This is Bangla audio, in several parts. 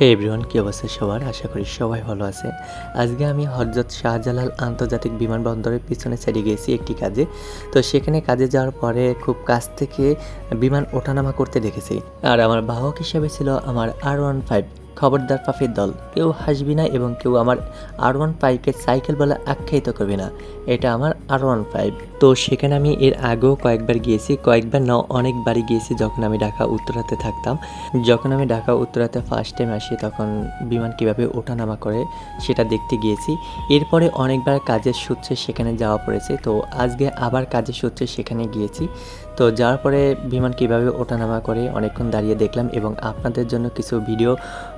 হে এভরিওয়ান কী অবস্থা সবার? আশা করি সবাই ভালো আছে। আজকে আমি হজরত শাহজালাল আন্তর্জাতিক বিমানবন্দরের পিছনে ছেড়ে গিয়েছি একটি কাজে। তো সেখানে কাজে যাওয়ার পরে খুব কাছ থেকে বিমান ওঠানামা করতে দেখেছি। আর আমার বাহক হিসেবে ছিল আমার আর ওয়ান ফাইভ খবরদার পাফির দল। কেউ হাসবি না এবং কেউ আমার আর ওয়ান ফাইভকে সাইকেল বলে আখ্যায়িত করবে না। এটা আমার আর ওয়ান ফাইভ তো সেখানে আমি এর আগেও কয়েকবার গিয়েছি, কয়েকবার না, অনেকবারই গিয়েছি যখন আমি ঢাকা উত্তরাতে থাকতাম। যখন আমি ঢাকা উত্তরাতে ফার্স্ট টাইম আসি, তখন বিমান কীভাবে ওঠানামা করে সেটা দেখতে গিয়েছি। এরপরে অনেকবার কাজের সূত্রে সেখানে যাওয়া পড়েছে। তো আজকে আবার কাজের সূত্রে সেখানে গিয়েছি। তো যাওয়ার পরে বিমান কীভাবে ওঠানামা করে অনেকক্ষণ দাঁড়িয়ে দেখলাম এবং আপনাদের জন্য কিছু ভিডিও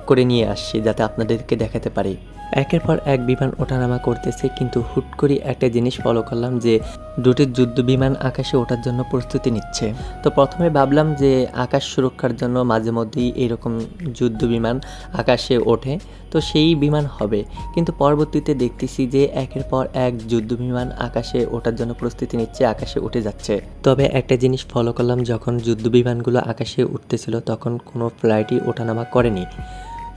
করে নিয়ে আসছি যাতে আপনাদেরকে দেখাতে পারি। একের পর এক বিমান ওঠানামা করতেছে, কিন্তু হুট করে একটা জিনিস ফলো করলাম যে, দুটি যুদ্ধ বিমান আকাশে ওঠার জন্য প্রস্তুতি নিচ্ছে। তো প্রথমে ভাবলাম যে, আকাশ সুরক্ষার জন্য মাঝে মধ্যেই এরকম যুদ্ধ বিমান আকাশে ওঠে, তো সেই বিমান হবে। কিন্তু পরবর্তীতে দেখতেছি যে, একের পর এক যুদ্ধ বিমান আকাশে ওঠার জন্য প্রস্তুতি নিচ্ছে, আকাশে উঠে যাচ্ছে। তবে একটা জিনিস ফলো করলাম, যখন যুদ্ধ বিমানগুলো আকাশে উঠতেছিল, তখন কোনো ফ্লাইটই ওঠানামা করেনি।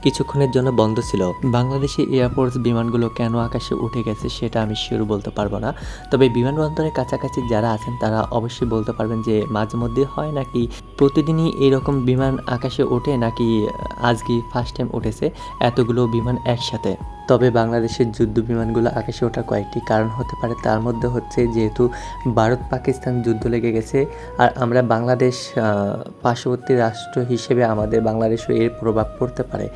কিছুক্ষণের জন্য বন্ধ ছিল। বাংলাদেশি এয়ারফোর্স বিমানগুলো কেন আকাশে উঠে গেছে সেটা আমি শিওর বলতে পারব না। তবে বিমানবন্দরের কাছাকাছি যারা আছেন, তারা অবশ্যই বলতে পারবেন যে মাঝে মধ্যে হয় নাকি প্রতিদিনই এরকম বিমান আকাশে ওঠে নাকি আজকে ফার্স্ট টাইম উঠেছে এতগুলো বিমান একসাথে। তবে বাংলাদেশের যুদ্ধ বিমানগুলো আকাশে ওঠার কয়েকটি কারণ হতে পারে। তার মধ্যে হচ্ছে যেহেতু ভারত পাকিস্তান যুদ্ধ লেগে গেছে, আর আমরা বাংলাদেশ পার্শ্ববর্তী রাষ্ট্র হিসেবে আমাদের বাংলাদেশও এর প্রভাব পড়তে পারে।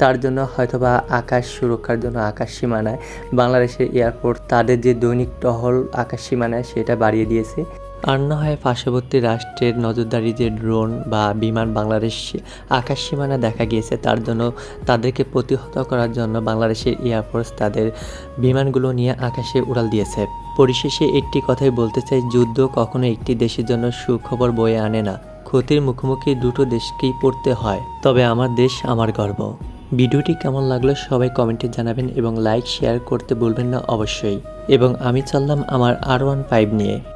তার জন্য হয়তোবা আকাশ সুরক্ষার জন্য আকাশ সীমানায় বাংলাদেশের এয়ারপোর্ট তাদের যে দৈনিক টহল আকাশ সীমানায় সেটা বাড়িয়ে দিয়েছে। আর না হয় পার্শ্ববর্তী রাষ্ট্রের নজরদারি যে ড্রোন বা বিমান বাংলাদেশ আকাশ সীমানা দেখা গিয়েছে, তার জন্য তাদেরকে প্রতিহত করার জন্য বাংলাদেশের এয়ারফোর্স তাদের বিমানগুলো নিয়ে আকাশে উড়াল দিয়েছে। পরিশেষে একটি কথাই বলতে চাই, যুদ্ধ কখনো একটি দেশের জন্য সুখবর বয়ে আনে না। ক্ষতির মুখোমুখি দুটো দেশকেই পড়তে হয়। তবে আমার দেশ আমার গর্ব। ভিডিওটি কেমন লাগল সবাই কমেন্টে জানাবেন এবং লাইক, শেয়ার করতে ভুলবেন না অবশ্যই। এবং আমি চললাম আমার আর ওয়ান ফাইভ নিয়ে।